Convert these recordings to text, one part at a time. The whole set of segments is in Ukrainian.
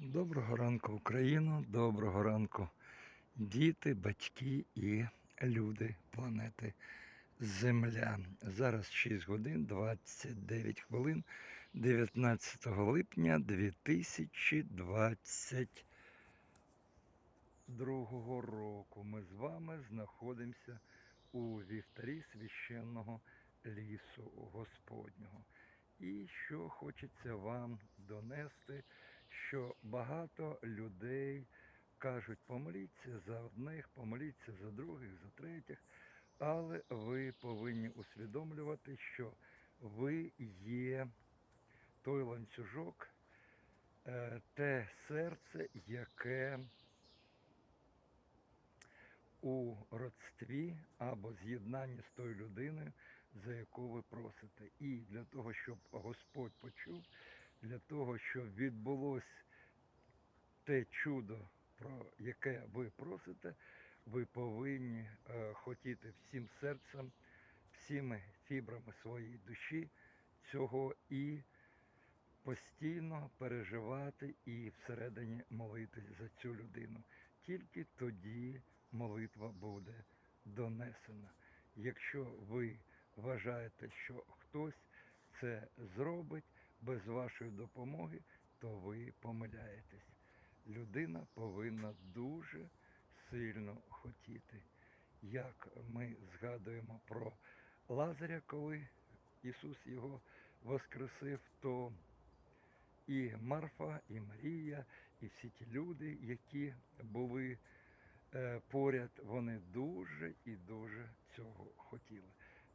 Доброго ранку, Україно, доброго ранку, діти, батьки і люди планети Земля. Зараз 6 годин 29 хвилин 19 липня 2022 року. Ми з вами знаходимося у вівтарі священного лісу Господнього. І що хочеться вам донести, що багато людей кажуть, помоліться за одних, помоліться за других, за третіх, але ви повинні усвідомлювати, що ви є той ланцюжок, е, те серце, яке у родстві або з'єднанні з тою людиною, за яку ви просите. І для того, щоб Господь почув, для того, щоб відбулось те чудо, про яке ви просите, ви повинні е, хотіти всім серцем, всіми фібрами своєї душі цього і постійно переживати і всередині молитись за цю людину. Тільки тоді молитва буде донесена. Якщо ви вважаєте, що хтось це зробить без вашої допомоги, то ви помиляєтесь. Людина повинна дуже сильно хотіти. Як ми згадуємо про Лазаря, коли Ісус його воскресив, то і Марфа, і Марія, і всі ті люди, які були е, поряд, вони дуже і дуже цього хотіли.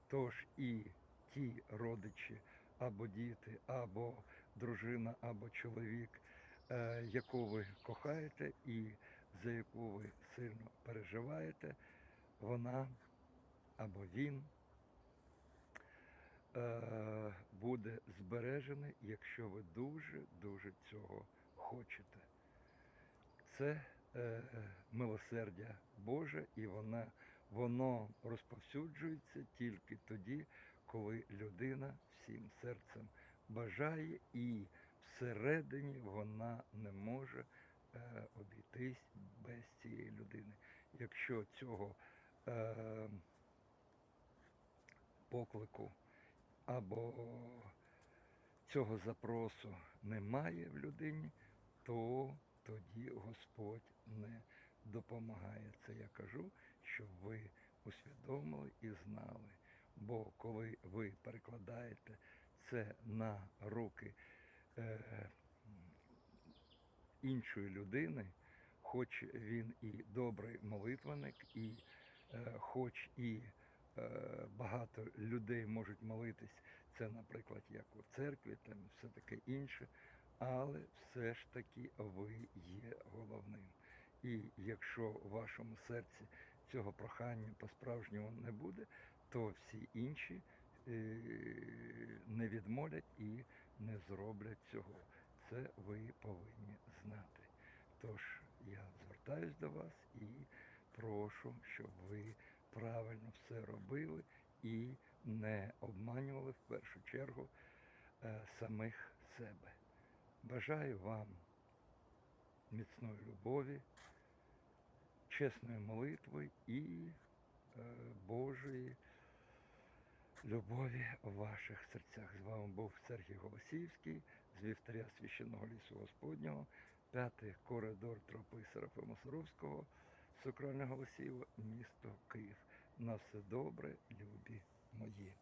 Тож і ті родичі, або діти, або дружина, або чоловік, е, яку ви кохаєте і за яку ви сильно переживаєте, вона або він е, буде збережений, якщо ви дуже-дуже цього хочете. Це е, милосердя Боже, і вона, воно розповсюджується тільки тоді, коли людина всім серцем бажає і всередині вона не може е, обійтись без цієї людини. Якщо цього е, поклику або цього запросу немає в людині, то тоді Господь не допомагає. Це я кажу, щоб ви усвідомили і знали. Бо коли ви перекладаєте це на руки е, іншої людини, хоч він і добрий молитвенник, і е, хоч і е, багато людей можуть молитись, це, наприклад, як у церкві, там все таке інше, але все ж таки ви є головним. І якщо в вашому серці цього прохання по-справжньому не буде, то всі інші е, не відмолять і не зроблять цього. Це ви повинні знати. Тож я звертаюсь до вас і прошу, щоб ви правильно все робили і не обманювали в першу чергу е, самих себе. Бажаю вам міцної любові, чесної молитви і е, Божої любові в ваших серцях. З вами був Сергій Голосіївський з вівтаря священного лісу Господнього, п'ятий коридор тропи Серафима Саровського, Сокральне Голосіїво, місто Київ. На все добре, любі мої.